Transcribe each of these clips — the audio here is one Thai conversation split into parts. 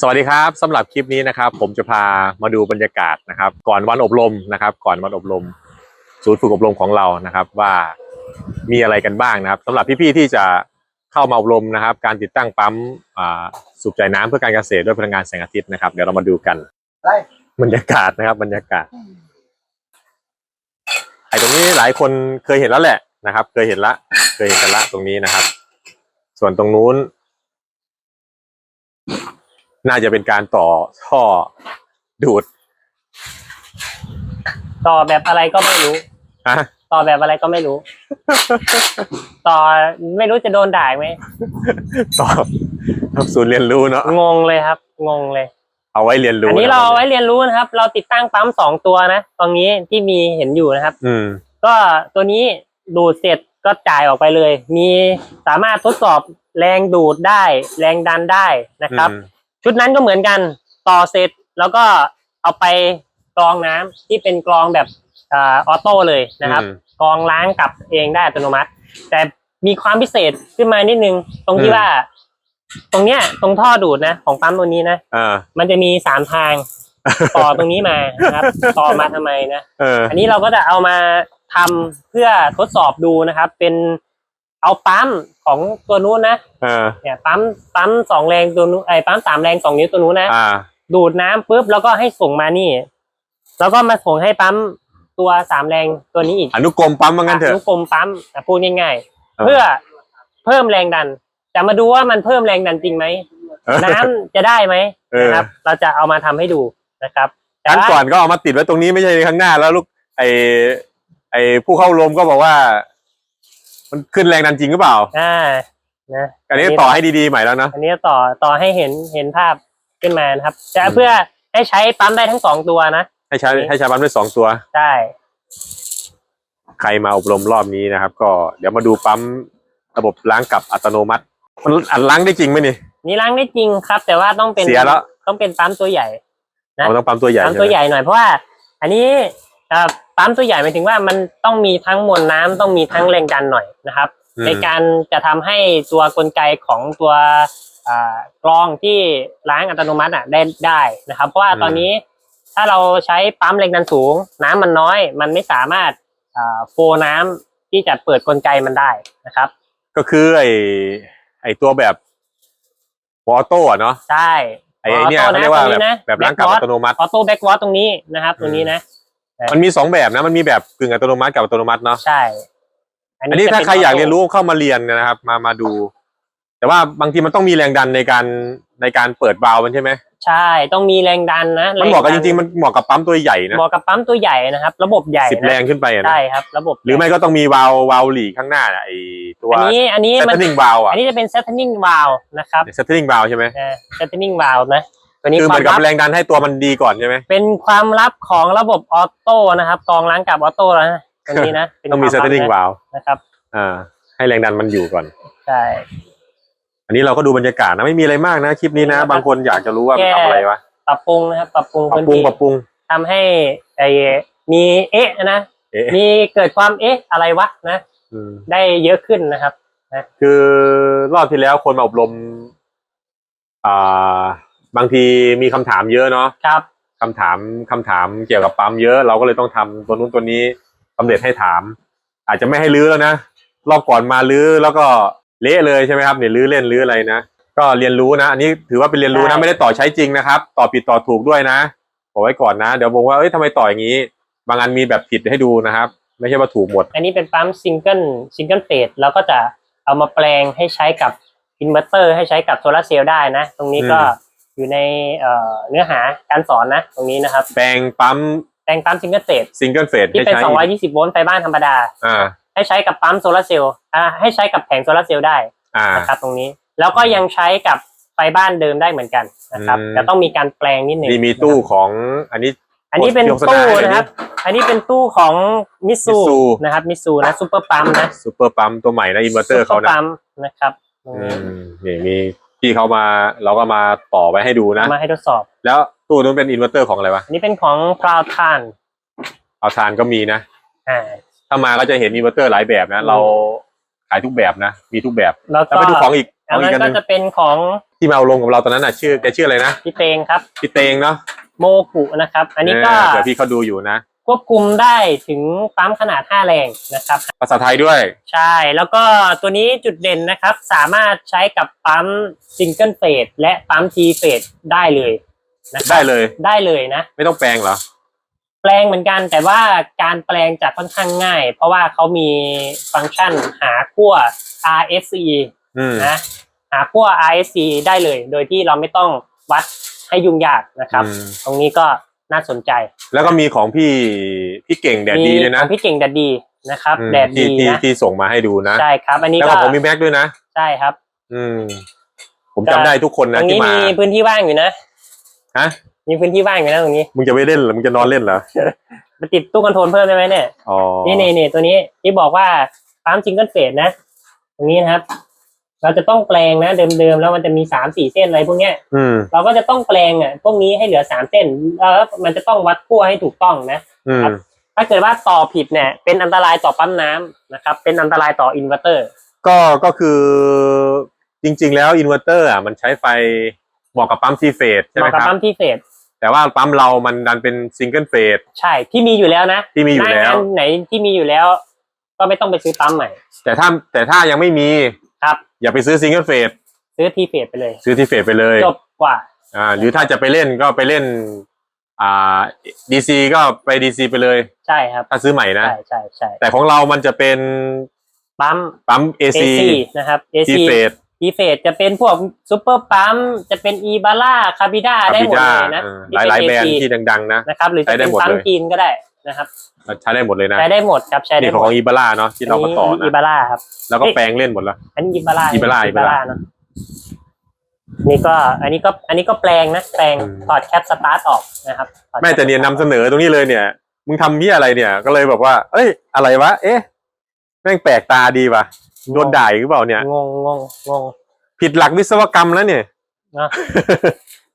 สวัสดีครับสำหรับคลิปนี้นะครับ ผมจะพามาดูบรรยากาศนะครับ ก่อนวันอบรมนะครับ ก่อนวันอบรม ศูนย์ฝึกอบรมของเรานะครับ ว่ามีอะไรกันบ้างนะครับสำหรับพี่ๆที่จะเข้ามาอบรมนะครับ การติดตั้งปั๊มอ่าสูบจ่ายน้ำเพื่อการเกษตรด้วยพลังงานแสงอาทิตย์นะครับ เดี๋ยวเรามาดูกันได้บรรยากาศนะครับ บรรยากาศไอ้ตรงนี้หลายคนเคยเห็นแล้วแหละนะครับ เคยเห็นละ เคยเห็นกันละตรงนี้นะครับ ส่วนตรงนู้น น่าจะเป็นการต่อท่อดูดต่อแบบอะไรก็ไม่รู้ ฮะต่อแบบอะไรก็ไม่รู้ ต่อไม่รู้จะโดนด่าไหมต่อทำศูนย์เรียนรู้เนาะงงเลยครับ งงเลย เอาไว้เรียนรู้อันนี้ะเราเอาไว้เรียนรู้นะครับ เราติดตั้งปั๊มสองตัวนะตรงนี้ที่มีเห็นอยู่นะครับ อืม ก็ตัวนี้ดูดเสร็จก็จ่ายออกไปเลย มีสามารถทดสอบแรงดูดได้ แรงดันได้นะครับ อืม ชุดนั้นก็เหมือนกันต่อเสร็จแล้วก็เอาไปกรองน้ำที่เป็นกรองแบบอ่าออโต้เลยนะครับอืมกรองล้างกลับเองได้อัตโนมัติ แต่มีความพิเศษขึ้นมานิดนึง ตรงที่อืมว่า ตรงเนี้ย ตรงท่อดูดนะ ของปั๊มตัวนี้นะอ่ามันจะมีสามทางต่อตรงนี้มานะครับ ต่อมาทำไมนะเอออันนี้เราก็จะเอามาทำเพื่อทดสอบดูนะครับ เป็น เอาปั๊มของตัวนู้นนะเออเนี่ยปั๊มปั๊มสองแรงตัวนู้นไอ้ปั๊มสามแรงสองนิ้วตัวนู้นนะอ่า ดูดน้ำปุ๊บแล้วก็ให้ส่งมานี่ แล้วก็มาส่งให้ปั๊มตัวสามแรงตัวนี้อีกอนุกรมปั๊มว่างั้นเถออะนุกรมปั๊มอะพูดง่ายเออๆเพื่อเพิ่มแรงดัน จะมาดูว่ามันเพิ่มแรงดันจริงไหมน้ำจะได้ไหมเออ นะครับ เราจะเอามาทำให้ดูนะครับแต่ครั้งว่า ก่อนก็เอามาติดไว้ตรงนี้ไม่ใช่ข้างหน้าแล้วลูกไอไอผู้เข้าลมก็บอกว่า มันขึ้นแรงดันจริงหรือเปล่า อ่านะอันนี้ต่อให้ดีๆใหม่แล้วเนาะอันนี้ต่อต่อให้เห็นเห็นภาพขึ้นมานะครับ จะอืมเพื่อให้ใช้ปั๊มได้ทั้งสองตัวนะ ให้ใช้ให้ใช้ปั๊มด้วยสองตัว ใช่ ใครมาอบรมรอบนี้นะครับ ก็เดี๋ยวมาดูปั๊มระบบล้างกลับอัตโนมัติ มันอัดล้างได้จริงไหมนี่ นี่ล้างได้จริงครับ แต่ว่าต้องเป็นเสียแล้วต้องเป็นปั๊มตัวใหญ่นะเราต้องปั๊มตัวใหญ่ปั๊มใช่ตัวไหมใหญ่หน่อยเพราะว่า อันนี้เอ่อ ปั๊มตัวใหญ่หมายถึงว่ามันต้องมีทั้งมวลน้ำต้องมีทั้งแรงดันหน่อยนะครับอืมในการจะทำให้ตัวกลไกของตัวอ่ากรองที่ล้างอัตโนมัติอะได้ได้นะครับ เพราะว่าตอนนี้ถ้าเราใช้ปั๊มแรงดันสูง น้ำมันน้อย มันไม่สามารถอ่าโฟน้ำที่จะเปิดกลไกมันได้นะครับ ก็คือไอไอตัวแบบออโต้อะเนาะใช่ไอไอเนี่ยเขาเรียกว่าแบบแบบล้างกลับอัตโนมัติออโต้แบ็กวอตตรงนี้นะครับ ตรงนี้นะ มันมีสองแบบนะ มันมีแบบกึ่งอัตโนมัติกับอัตโนมัติเนาะใช่ อันนี้จะถ้าป็ใครอยากโต้เรียนรู้เข้ามาเรียนนะครับ มามาดู แต่ว่าบางทีมันต้องมีแรงดันในการในการเปิดวาล์วมันใช่ไหมใช่ ต้องมีแรงดันนะมันเหมาะกับแจริงๆมันเหมาะกับปั๊มตัวใหญ่นะเหมาะกับปั๊มตัวใหญ่นะครับ ระบบใหญ่สิบนะแรงขึ้นไปอะนะใช่ครับ ระบบหรือไม่ก็ต้องมีวาล์ววาล์วหลีข้างหน้าน่ะไอตัวอันนี้อันนี้เซตมันติ้งวาล์วอะอันนี้จะเป็น setting valve นะครับเซตติ้งวาล์วใช่ไหมนะ setting valve นะ ตัวนี้คือคเหวามือมนกับลับแรงดันให้ตัวมันดีก่อนใช่ไหมเป็นความลับของระบบออโต้นะครับกรองล้างกับออโต้แล้วนะตัวนี้นะเป็นต้องมีควาเซตลับติ้งนะวาล์วนะครับอ่าให้แรงดันมันอยู่ก่อนใช่อันนี้เราก็ดูบรรยากาศนะไม่มีอะไรมากนะคลิปนี้นะ บางคนอยากจะรู้ว่ามันทำอะไรวะปรับปรุงนะครับปรับปรุงปรับพื้นปรุงที่ปรับปรุงทำให้ไอ้มีเอ๊ะนะเอ๊ะมีเกิดความเอ๊ะอะไรวะนะอืมได้เยอะขึ้นนะครับคือรอบที่แล้วคนมาอบรม อ่า บางทีมีคำถามเยอะเนาะครับคำถามคำถามเกี่ยวกับปั๊มเยอะ เราก็เลยต้องทำตัวนู้นตัวนี้สำเร็จให้ถาม อาจจะไม่ให้ลื้อแล้วนะรอบก่อนมาลื้อแล้วก็เละเลยใช่ไหมครับเนี่ยลื้อเล่นลื้ออะไรนะก็เรียนรู้นะอันนี้ถือว่าเป็นเรียนรู้นะใช่ไม่ได้ต่อใช้จริงนะครับ ต่อผิดต่อถูกด้วยนะบอกไว้ก่อนนะ เดี๋ยวบอกว่าเอ้ยทำไมต่ออย่างนี้ บางอันมีแบบผิดให้ดูนะครับ ไม่ใช่ว่าถูกหมด อันนี้เป็นปั๊มซิงเกิลซิงเกิลเฟสเราก็จะเอามาแปลงให้ใช้กับอินเวอร์เตอร์ให้ใช้กับโซลาร์เซลล์ได้นะ ตรงนี้ก็ อืมอยู่ในเอ่อเนื้อหาการสอนนะตรงนี้นะครับ แปลงปั๊มแปลงปั๊มซิงเกิลเฟสซิงเกิลเฟสที่ให้เป็นใช้220 โวลต์ไฟบ้านธรรมดาอ่าให้ใช้กับปั๊มโซลาร์เซลล์อ่าให้ใช้กับแผงโซลาร์เซลล์ได้อ่านะครับตรงนี้แล้วก็ยังใช้กับไฟบ้านเดิมได้เหมือนกันนะครับอืมแต่ต้องมีการแปลงนิดหนึ่งนี่มีตู้ของอันนี้ อันนี้เป็นโฆษณาตู้ให้หน่อยดินะครับ อันนี้เป็นตู้ของมิสู Mitsu นะครับมิสูนะซูเปอร์ปั๊มนะซูเปอร์ปั๊มตัวใหม่นะอินเวอร์เตอร์เขานะปั๊มนะครับตรงอืนี้มนี่มี พี่เขามาเราก็มาต่อไว้ให้ดูนะ มาให้ทดสอบ แล้วตู้นู้นเป็นอินเวอร์เตอร์ของอะไรวะอันนี้เป็นของพราวทานเอาทานก็มีนะอ่าถ้ามาก็จะเห็นอินเวอร์เตอร์หลายแบบนะอืมเราขายทุกแบบนะ มีทุกแบบแล้วแล้วก็ไปดูของอีกอันนั้นเอาอีกอันหนึ่ก็งจะเป็นของที่มาเอาลงกับเราตอนนั้นน่ะชื่อแกชื่ออะไรนะพี่เตงครับพี่เตงเนาะโมกุนะครับ อันนี้ก็เออเดี๋ยวพี่เขาดูอยู่นะ ควบคุมได้ถึงปั๊มขนาด 5 แรงนะครับ ภาษาไทยด้วย ใช่ แล้วก็ตัวนี้จุดเด่นนะครับ สามารถใช้กับปั๊มซิงเกิลเฟสและปั๊มทีเฟสได้เลยนะครับได้เลย ได้เลยนะ ไม่ต้องแปลงเหรอ แปลงเหมือนกันแต่ว่าการแปลงจะค่อนข้างง่าย เพราะว่าเขามีฟังก์ชันหาขั้ว RSC อืม นะหาขั้ว RSC ได้เลย โดยที่เราไม่ต้องวัดให้ยุ่งยากนะครับ อืม ตรงนี้ก็ น่าสนใจ แล้วก็มีของพี่พี่เก่งแดดดีด้วยนะมีของพี่เก่งแดดดีนะครับอืมแดดที่ดีที่นะที่ส่งมาให้ดูนะใช่ครับ อันนี้แล้วก็ก็ผมมีแม็กด้วยนะใช่ครับ อืม ผมจำได้ทุกคนตนะรงที่นี้มามีพื้นที่ว่างอยู่นะฮะมีพื้นที่ว่างอยู่นะตรงนี้มึงจะไปเล่นเหรอมึงจะนอนเล่นเหรอมาติดตู้คอนโทรลเพิ่มได้ไหมเนี่ยอ๋อนี่นี่นี่ตัวนี้ที่บอกว่าปั๊มซิงเกิลเฟสนะ ตรงนี้นะครับ เราจะต้องแปลงนะเดิมๆแล้วมันจะมีสามสี่เส้นอะไรพวกเนี้ยอืม เราก็จะต้องแปลงอะ พวกนี้ให้เหลือสามเส้นแล้วมันจะต้องวัดขั้วให้ถูกต้องนะ อืม ถ้าเกิดว่าต่อผิดเนี่ยเป็นอันตรายต่อปั๊มน้ำนะครับ เป็นอันตรายต่ออินเวอร์เตอร์ ก็ก็คือจริง ๆ แล้วอินเวอร์เตอร์อะมันใช้ไฟเหมาะกับปั๊มซีเฟสใช่เหไหมมาะกับครับ ปั๊มที่เฟสแต่ว่าปั๊มเรามันดันเป็นซิงเกิลเฟสใช่ที่มีอยู่แล้วนะที่มีอยู่แล้วหน้างานไหนที่มีอยู่แล้ว ก็ไม่ต้องไปซื้อปั๊มใหม่ แต่ถ้าแต่ถ้ายังไม่มีครับ อย่าไปซื้อซิงเกิลเฟสซื้อทีเฟสไปเลย ซื้อที่เฟสไปเลยจบกว่าอ่าหรือถ้าจะไปเล่นก็ไปเล่น อ่าดีซีก็ไปดีซีไปเลยใช่ครับถ้าซื้อใหม่นะใช่ใช่ใช่แต่ของเรามันจะเป็นปั๊มปั๊ม AC AC นะครับ AC ที่เฟสทีเฟสจะเป็นพวกซูเปอร์ปั๊มจะเป็นอีบาร่าคาบิด้าได้หมดเลยนะหลายหลายๆแบรนด์ที่ที่ดังๆนะนะครับหรือใช้จะได้เป็นหมดปั๊มเลยจีนก็ได้ นะครับใช้ได้หมดเลยนะใช้ได้หมดครับใช้ได้นี่หขมองดอีบาร่าเนาะที่เราก็ต่ออีนะบาร่าครับ แล้วก็เอ้ยแปลงเล่นหมดแล้วอันนี้อีบาร่าอีบาร่าอีบาร่าเนอะนี่ก็อันนี้ก็อันนี้ก็แปลงนะแปลงอืมถอดแคปสตาร์ทออกนะครับถอดแม่แต่เนี่ยนำเสนอตรงนี้เลยเนี่ย มึงทำที่อะไรเนี่ย ก็เลยแบบว่า เอ้ย อะไรวะ เอ๊ะแม่งแปลกตาดีว่ะโดนด่าอีกหรือเปล่าเนี่ยงงงงงงผิดหลักวิศวกรรมแล้วเนี่ยเนาะ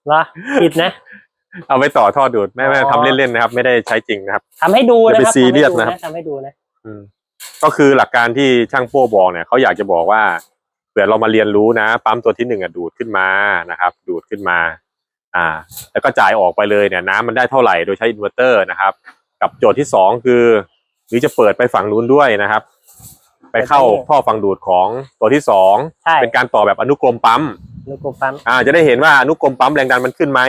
เหรอผิดนะ เอาไปต่อท่อดูดแม่แม่อ๋อทำเล่นๆนะครับ ไม่ได้ใช้จริงนะครับทำให้ดูอย่านะไปครับซีเรียสนะครับทำให้ดูนะอืมก็คือหลักการที่ช่างโป้บอกเนี่ยเขาอยากจะบอกว่าเผื่อเรามาเรียนรู้นะ ปั๊มตัวที่หนึ่งอะดูดขึ้นมานะครับ ดูดขึ้นมา อ่า แล้วก็จ่ายออกไปเลยเนี่ย น้ำมันได้เท่าไหร่โดยใช้อินเวอร์เตอร์นะครับ กับโจทย์ที่สองคือหรือจะเปิดไปฝั่งนู้นด้วยนะครับ ไปเข้าท่อฝั่งดูดของตัวที่สองใช่เป็นการต่อแบบอนุกรมปั๊มลูกกลมปั๊มอ่า จะได้เห็นว่าอนุกรมปั๊มแรงดันมันขึ้นไหม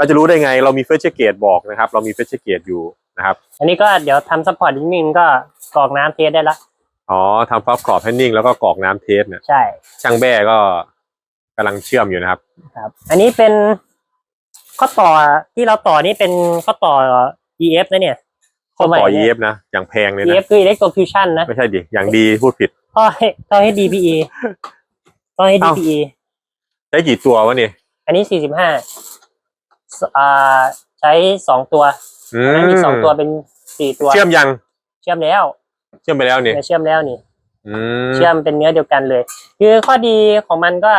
เราจะรู้ได้ไงเรามีเฟสเชเกตบอกนะครับ เรามีเฟสเชเกตอยู่นะครับ อันนี้ก็เดี๋ยวทำซัพพอร์ตนิดนึงก็กรอกน้ำเทสได้ละ อ๋อทำฟับกรอบให้นิ่งแล้วก็กรอกน้ำเทสเนี่ยใช่ ช่างแบ้ก็กำลังเชื่อมอยู่นะครับ ครับ อันนี้เป็นข้อต่อที่เราต่อนี่เป็นข้อต่อ EF นะเนี่ยข้อต่อสมัยเนี่ย EF นะ อย่างแพงเลยนะ EF คือ Electro Fusion นะ ไม่ใช่ดิ อย่างดีพูดผิดท่อให้ท่อให้ DPE ท่อให้เอ้า DPE ใช้กี่ตัววะนี่อันนี้ 45ส อ่าใช้สองตัวอือันนั้นอีกสองตัวเป็นสี่ตัว เชื่อมยัง เชื่อมแล้วเชื่อมไปแล้วนี่ เชื่อมแล้วนี่ อืม เชื่อมเป็นเนื้อเดียวกันเลย คือข้อดีของมันก็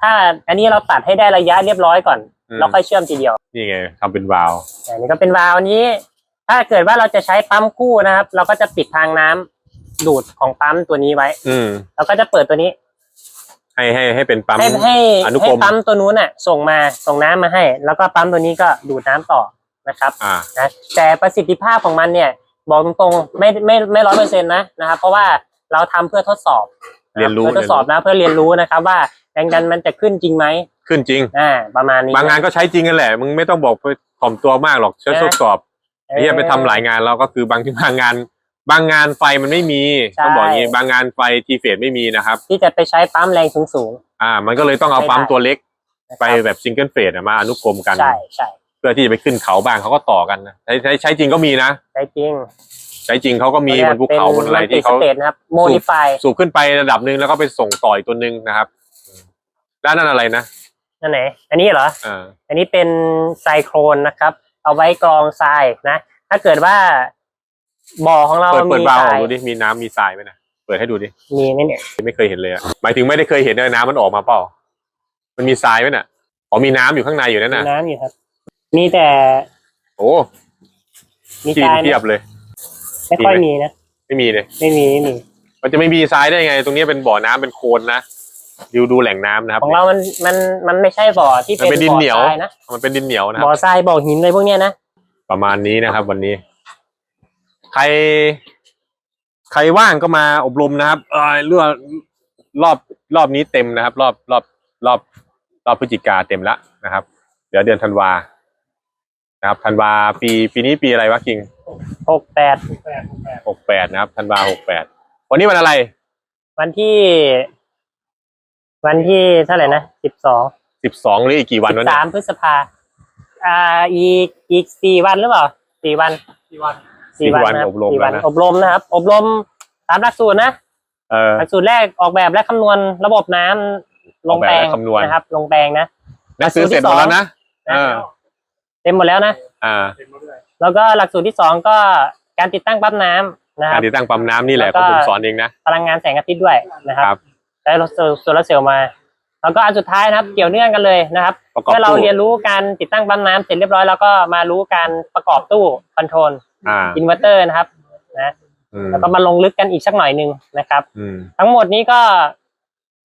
ถ้าอันนี้เราตัดให้ได้ระยะเรียบร้อยก่อนอืม แล้วค่อยเชื่อมทีเดียวนี่ไงทำเป็นวาล์วอันนี้ก็เป็นวาล์วนี้ ถ้าเกิดว่าเราจะใช้ปั๊มคู่นะครับ เราก็จะปิดทางน้ำดูดของปั๊มตัวนี้ไว้ อืม เราก็จะเปิดตัวนี้ ให้ให้ให้เป็นปั๊มให้ให้อนุกให้รมปั๊มตัวนู้นน่ะ ส่งมาส่งน้ำมาให้ แล้วก็ปั๊มตัวนี้ก็ดูดน้ำต่อนะครับอ่า นะแต่ประสิทธิภาพของมันเนี่ย บอกตรงๆไม่ไม่ไม่ร้อยเปอร์เซ็นต์นะนะครับ เพราะว่าเราทำเพื่อทดสอบเรียนรู้ เพื่อทดสอบนะเพื่อเรียนรู้นะครับ ว่าแรงดันมันจะขึ้นจริงไหมขึ้นจริง อ่า ประมาณนี้บางงานก็ใช้จริงกันแหละ มึงไม่ต้องบอกไปถ่อมตัวมากหรอกใช้ทดสอบเออไอ้เหี้ยไปทำหลายงานแล้วก็คือบางที่บางงาน บางงานไฟมันไม่มีใช่ ต้องบอกอย่างนี้บางงานไฟทีเฟสไม่มีนะครับ ที่จะไปใช้ปั๊มแรงสูงสูงอ่า มันก็เลยต้องเอาไม่ได้ปั๊มตัวเล็กๆนะครับไปแบบซิงเกิลเฟสมาอนุกรมกัน ใช่ใช่เพื่อที่จะไปขึ้นเขาบ้างเขาก็ต่อกันนะใช้ใช้ใช้จริงก็มีนะ ใช่จริงใช้จริงเขาก็มีบนภูเขาบนอะไรที่เขาสเตทนะครับโมดิฟายสูบขึ้นไประดับหนึ่งแล้วก็ไปส่งต่ออีกตัวหนึ่งนะครับแล้วนั่นอะไรนะนั่นไหน อันนี้เหรอ อ่าอันนี้เป็นไซโครนนะครับ เอาไว้กรองทรายนะ ถ้าเกิดว่า บ่อของเราเปิดเปิดมีวาล์วทอราอกยดูดิมีน้ำมีทรายไหมนะเปิดให้ดูดิมีไหมเนี่ย ไม่เคยเห็นเลยอะหมายถึงไม่ได้เคยเห็นเลยน้ำมันออกมาเปล่ามันมีทรายไหมน่ะอ๋อมีน้ำอยู่ข้างในอยู่นั่นมีน่ะน้ำอยู่ครับ มีแต่โอ้มีทีทมรายไหมเทียบเลย ไม่ค่อยมีไหมมีนะ ไม่มีเลย ไม่มีไม่มี มันจะไม่มีทรายได้ไง ตรงนี้เป็นบ่อน้ำเป็นโคลนนะดูดูแหล่งน้ำนะครับ ของเรามันมันมันไม่ใช่บ่อที่มันเป็นเป็นดินบ่อเหนียว ทรายนะมันเป็นดินเหนียวนะคบ่รัอบทรายบ่อหินอะไรพวกเนี้ยนะ ประมาณนี้นะครับ วันนี้ ใคร ใครว่างก็มาอบรมนะครับเออเรื่องรอบรอบนี้เต็มนะครับ รอบรอบรอบรอบพฤศจิกาเต็มแล้วนะครับเดี๋ยวเดือนธันวานะครับธันวาปีปีนี้ปีอะไรวะกิงหกแปดหกแปดนะครับธันวาหกแปดวันนี้วันอะไร วันที่ วันที่เท่าไหร่นะสิบสองสิบสองหรืออีกกี่วันสิวะบเนี่สายมพฤษภาอ่าอีกอีกสี่วันหรือเปล่าสี่วันสี่วัน นะคอบรมสี่แล้ววันนะอบรมนะครับ อบรมตามหลักสูตรนะเออหลักสูตรแรกออกแบบและคำนวณระบบน้ำลงแปลงออกแบบและคำนวณนะครับ ลงแปลงนะหนังสือเสร็จหมดแล้วนะเออเต็มหมดแล้วนะอ่า แล้วก็หลักสูตรที่สองก็การติดตั้งปั๊มน้ำนะคัการรบติดตั้งปั๊มน้ำนี่แหละแล้วขก็องผมสอนเองนะพลังงานแสงอาทิตย์ด้วยนะคครัรับบใช้โซลาร์เซลล์มาแล้วก็อันสุดท้ายนะครับ เกี่ยวเนื่องกันเลยนะครับประกอบเมื่อเราตู้เรียนรู้การติดตั้งปั๊มน้ำเสร็จเรียบร้อยแล้วก็มารู้การประกอบตู้คอนโทรล อ่าอินเวอร์เตอร์นะครับนะอืมแล้วก็มาลงลึกกันอีกสักหน่อยหนึ่งนะครับอืมทั้งหมดนี้ก็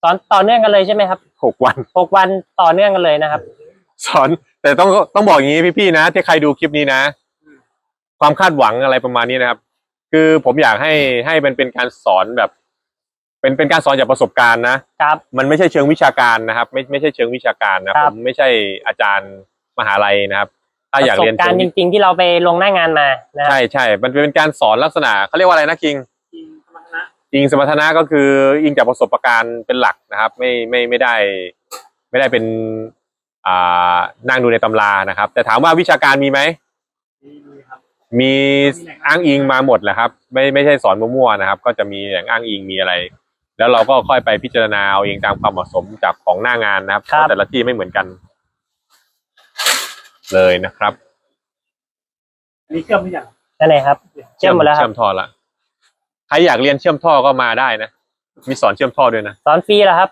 สอนต่อเนื่องกันเลยใช่ไหมครับหกวันหกวันต่อเนื่องกันเลยนะครับ สอนแต่ต้องต้องบอกอย่างนี้พี่ๆนะที่ใครดูคลิปนี้นะ ความคาดหวังอะไรประมาณนี้นะครับ คือผมอยากให้ให้มันเป็นการสอนแบบ เป็นเป็นการสอนจากประสบการณ์นะครับ มันไม่ใช่เชิงวิชาการนะครับ ไม่ไม่ใช่เชิงวิชาการนะครัผบมไม่ใช่อาจารย์มหาลัยนะครับ ถ้าปอยากระสเรียบนการเชิงณ์จวิริง ๆ ที่เราไปลงหน้างานมานะครับใช่ใช่ มันเป็นการสอนลักษณะเขาเรียกว่าอะไรนะคิงอิงสมรรถนะก็คืออิงจากประสบการณ์เป็นหลักนะครับ ไม่ไม่ไม่ได้ ไม่ได้เป็น อ่านั่งดูในตำรานะครับ แต่ถามว่าวิชาการมีไหมมีอ้างอิงมาหมดแหละครับ ไม่ไม่ใช่สอนมั่วๆนะครับ ก็จะมีอย่างอ้างอิงมีอะไร แล้วเราก็ค่อยไปพิจารณาเอาเองตามความเหมาะสมจากของหน้างานนะครับครับเพราะแต่ละที่ไม่เหมือนกัน เลยนะครับนี่เชื่อมหรือยังนั่นเองครับ เชื่อมหมดแล้วครัเชื่บอมท่อละใครอยากเรียนเชื่อมท่อก็มาได้นะมีสอนเชื่อมท่อด้วยนะสอนฟรีแล้วครับ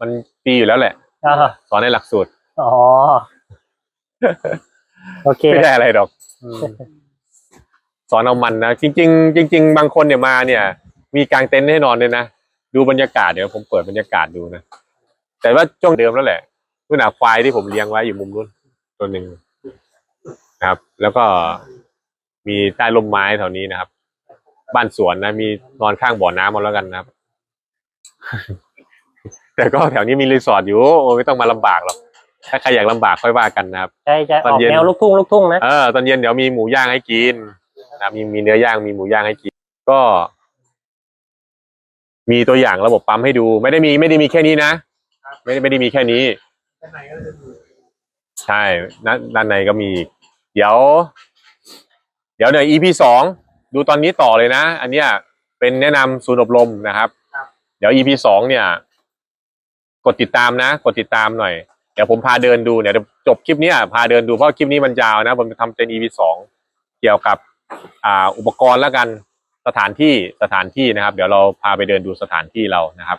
มันปีอยู่แล้วแหละ อ๋อสอนในหลักสูตรอ๋อโอเค ไม่ได้อะไรหรอกอืมสอนเอามันนะจริง ๆ จริง ๆ บางคนเนี่ยมาเนี่ย มีกางเต็นท์ให้นอนเลยนะดูบรรยากาศเดี๋ยวผมเปิดบรรยากาศดูนะแต่ว่าช่วงเดิมแล้วแหละนู่นน่ะควายที่ผมเลี้ยงไว้อยู่มุมนู้นตัวหนึ่งนะ ครับ แล้วก็มีใต้ร่มไม้แถวนี้นะครับ บ้านสวนนะ มีนอนข้างบ่อน้ำมาแล้วกันนะครับ แต่ก็แถวนี้มีรีสอร์ทอยู่โอ้ไม่ต้องมาลำบากหรอกถ้าใครอยากลำบากค่อยว่ากันนะครับ ใช่จะตออนอกเย็นแนวลูกทุ่งลูกทุ่งนะเออตอนเย็นเดี๋ยวมีหมูย่างให้กินนะครับมีมีเนื้อย่างมีหมูย่างให้กิน ก็ มีตัวอย่างระบบปั๊มให้ดู ไม่ได้มีไม่ได้มีแค่นี้นะไม่ได้ไม่ได้มีแค่นี้ด้านในก็จะมีใช่ด้านด้านในก็มีอีก เดี๋ยว เดี๋ยวเดี๋ยว EP สองดูตอนนี้ต่อเลยนะ อันเนี้ยเป็นแนะนำศูนย์อบรมนะครับ เดี๋ยว EP สองเนี่ย กดติดตามนะ กดติดตามหน่อย เดี๋ยวผมพาเดินดูเนี่ยเดี๋ยวจบคลิปเนี้ยพาเดินดูเพราะคลิปนี้มันยาวนะ ผมจะทำเป็น EP สองเกี่ยวกับอ่าอุปกรณ์แล้วกันสถานที่สถานที่นะครับ เดี๋ยวเราพาไปเดินดูสถานที่เรานะครับ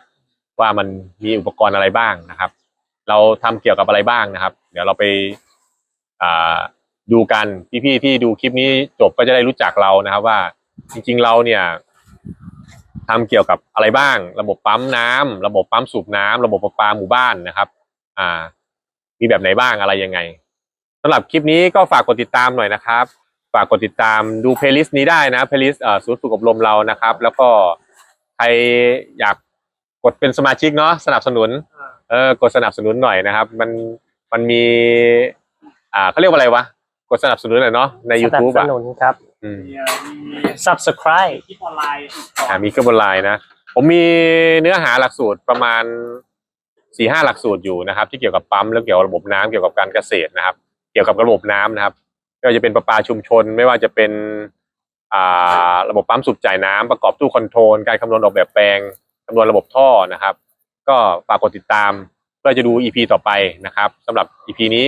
ว่ามันมีอุปกรณ์อะไรบ้างนะครับ เราทำเกี่ยวกับอะไรบ้างนะครับ เดี๋ยวเราไปอ่า ดูกันพี่ๆที่ดูคลิปนี้จบก็จะได้รู้จักเรานะครับว่า จริงๆเราเนี่ยทำเกี่ยวกับอะไรบ้าง ระบบปั๊มน้ำระบบปั๊มสูบน้ำระบบประปาหมู่บ้านนะครับ อ่า มีแบบไหนบ้างอะไรยังไงสำหรับคลิปนี้ก็ฝากกดติดตามหน่อยนะครับ ฝากกดติดตามดูเพลย์ลิสต์นี้ได้นะเพลย์ลิสต์ศูนย์ฝึกอบรมเรานะครับ แล้วก็ใครอยากกดเป็นสมาชิกเนาะสนับสนุน เออกดสนับสนุนหน่อยนะครับ มันมันมี อ่าเขาเรียกว่าอะไรวะ กดสนับสนุนหน่อยเนาะในสนับ YouTube สอะนุนครับ อืมมีเอ่อมี subscribe คลิปออนไลน์อ่ามีกระบวนไลน์นะ ผมมีเนื้อหาหลักสูตรประมาณสี่ห้าหลักสูตรอยู่นะครับ ที่เกี่ยวกับปั๊มแล้วเกี่ยวกับระบบน้ำเกี่ยวกับการเกษตรนะครับ เกี่ยวกับระบบน้ำนะครับ ไม่ว่าจะเป็นประปาชุมชน ไม่ว่าจะเป็นอ่าระบบปั๊มสูบจ่ายน้ำประกอบตู้คอนโทรลการคำนวณออกแบบแปลงคำนวณระบบท่อนะครับ ก็ฝากกดติดตามเพื่อจะดู EP ต่อไปนะครับสำหรับ EP นี้